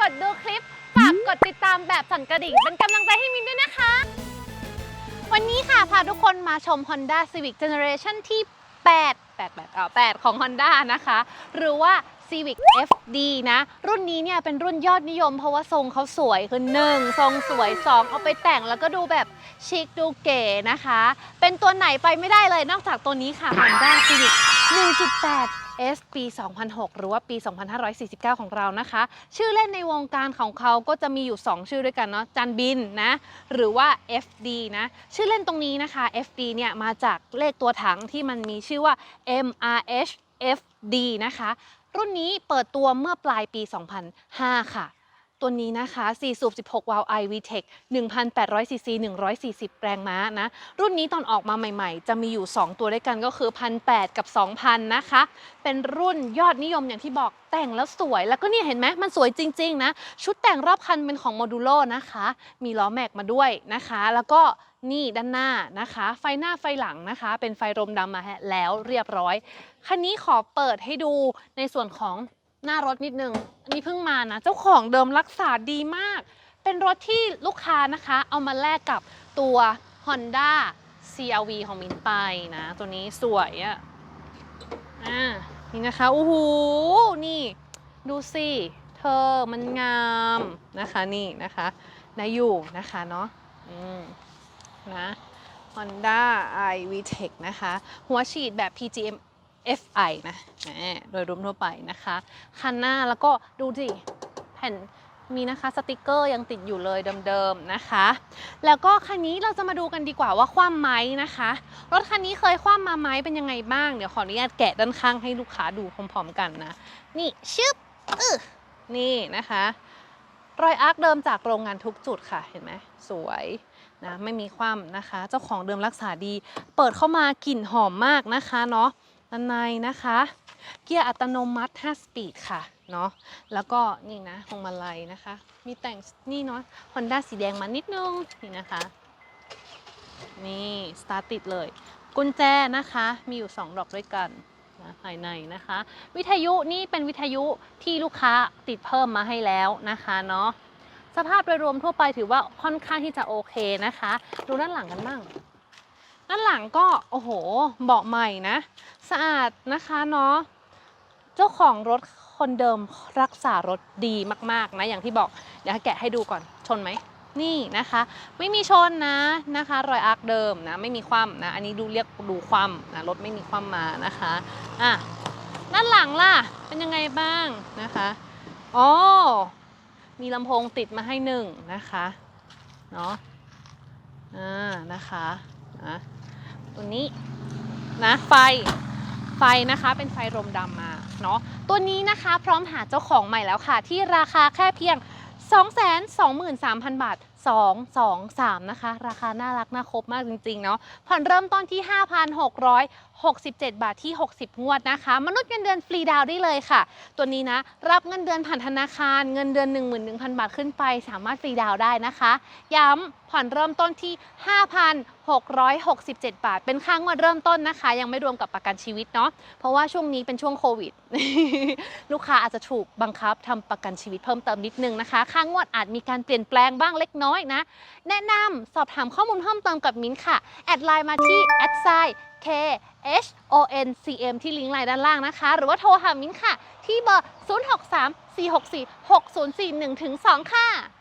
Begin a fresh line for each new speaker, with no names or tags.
กดดูคลิป ฝากกดติดตามแบบสั่นกระดิ่ง เป็นกำลังใจให้มินด้วยนะคะ วันนี้ค่ะ พาทุกคนมาชม Honda Civic Generation ที่ 8 8 8เอ่อ8ของ Honda นะคะ หรือว่า Civic FD นะ รุ่นนี้เนี่ยเป็นรุ่นยอดนิยมเพราะว่าทรงเขาสวยคือ 1 ทรงสวย 2 เอาไปแต่งแล้วก็ดูแบบชิคดูเก๋นะคะ เป็นตัวไหนไปไม่ได้เลยนอกจากตัวนี้ค่ะ Honda Civic 1.8 S ปี 2006 หรือว่าปี 2549 ของเรานะคะ ชื่อเล่นในวงการของเขาก็จะมีอยู่ 2 ชื่อด้วยกันเนาะจันบินนะ หรือว่า FD นะ ชื่อเล่นตรงนี้นะคะ FD เนี่ยมาจากเลขตัวถังที่มันมีชื่อว่า MRH FD นะคะ รุ่นนี้เปิดตัวเมื่อปลายปี 2005 ค่ะ ตัวนี้นะคะ 4 สูบ 16 วาล์ว iVTEC 1,800ซีซี140 แรงม้านะ รุ่นนี้ตอนออกมาใหม่ๆ จะมีอยู่ 2 ตัวด้วยกันก็คือ 1,800 กับ 2,000 นะคะ เป็นรุ่นยอดนิยมอย่างที่บอกแต่งแล้วสวย แล้วก็เนี่ยเห็นไหมมันสวยจริง ๆ นะ ชุดแต่งรอบคันเป็นของโมดูโลนะคะ มีล้อแม็กมาด้วยนะคะ แล้วก็นี่ด้านหน้านะคะ ไฟหน้าไฟหลังนะคะ เป็นไฟรมดำมาแล้วเรียบร้อย คันนี้ขอเปิดให้ดูในส่วนของ หน้ารถนิดนึง อันนี้เพิ่งมานะ เจ้าของเดิมรักษาดีมาก เป็นรถที่ลูกค้านะคะ เอามาแลกกับตัว Honda CRV ของมินไปนะ ตัวนี้สวยอะ่ะอ่านี่นะคะโอ้โหนี่ ดูสิเธอมันงามนะคะนี่นะคะนาอยู่นะคะเนาะอืมนะ Honda i VTEC นะคะ หัวฉีดแบบ PGM FI นะโดยรวมทั่วไปนะคะคันหน้าแล้วก็ดูสิแผ่นมีนะคะสติกเกอร์ยังติดอยู่เลยเดิมๆนะคะ แล้วก็คันนี้เราจะมาดูกันดีกว่าว่าคว่ำไหมนะคะ รถคันนี้เคยคว่ำมาไหมเป็นยังไงบ้างเดี๋ยวขออนุญาตแกะด้านข้างให้ลูกค้าดูพร้อมๆกันนะ นี่ชึบอึนี่นะคะ รอยอาร์คเดิมจากโรงงานทุกจุดค่ะเห็นไหมสวยนะไม่มีคว่ำนะคะ เจ้าของเดิมรักษาดี เปิดเข้ามากลิ่นหอมมากนะคะเนาะ ด้านในนะคะ เกียร์อัตโนมัติ 5 สปีดค่ะเนาะแล้วก็นี่นะพวงมาลัยนะคะ มีแต่งนี่เนาะ Honda สีแดงมานิดนึงนี่นะคะนี่สตาร์ติดเลย กุญแจนะคะมีอยู่ 2 ดอกด้วยกันนะภายในนะคะ วิทยุนี่เป็นวิทยุที่ลูกค้าติดเพิ่มมาให้แล้วนะคะเนาะสภาพโดยรวมทั่วไปถือว่าค่อนข้างที่จะโอเคนะคะ ดูด้านหลังกันบ้าง ด้านหลังก็โอ้โหเบาะใหม่นะ สะอาดนะคะเนาะเจ้าของรถคนเดิมรักษารถดีมากๆนะอย่างที่บอกเดี๋ยวให้แกะให้ดูก่อนชนไหมนี่นะคะ ไม่มีชนนะนะคะ รอยอาร์คเดิมนะไม่มีคว่ำนะอันนี้ดูเรียกดูคว่ำนะรถไม่มีคว่ำมานะคะอะด้านหลังล่ะเป็นยังไงบ้างนะคะอ๋อมีลำโพงติดมาให้หนึ่งนะคะเนาะอ่านะคะ นะตัวนี้นะไฟไฟนะคะเป็นไฟรมดำมาเนาะตัวนี้นะคะพร้อมหาเจ้าของใหม่แล้วค่ะ ที่ราคาแค่เพียง 223,000 บาท 2 2 3 นะคะ ราคาน่ารักน่าครบมากจริง ๆ เนาะผ่อนเริ่มต้นที่ 5,667 บาทที่ 60 งวดนะคะ มนุษย์เงินเดือนฟรีดาวได้เลยค่ะ ตัวนี้นะ รับเงินเดือนผ่านธนาคารเงินเดือน 11,000 บาทขึ้นไป สามารถฟรีดาวได้นะคะ ย้ำผ่อนเริ่มต้นที่ 5,667 บาท เป็นค่างวดเริ่มต้นนะคะ ยังไม่รวมกับประกันชีวิตเนาะเพราะว่าช่วงนี้เป็นช่วงโควิด ลูกค้าอาจจะถูกบังคับทำประกันชีวิตเพิ่มเติมนิดนึงนะคะ ค่างวดอาจมีการเปลี่ยนแปลงบ้างเล็กน้อยนะ แนะนำสอบถามข้อมูลเพิ่มเติมกับมิ้นค่ะ แอดไลน์มาที่ a d s i K H O N C M ที่ลิงก์ไลน์ด้านล่างนะคะ หรือว่าโทรหามิ้นค่ะ ที่เบอร์ 063 464 6041ถึง2ค่ะ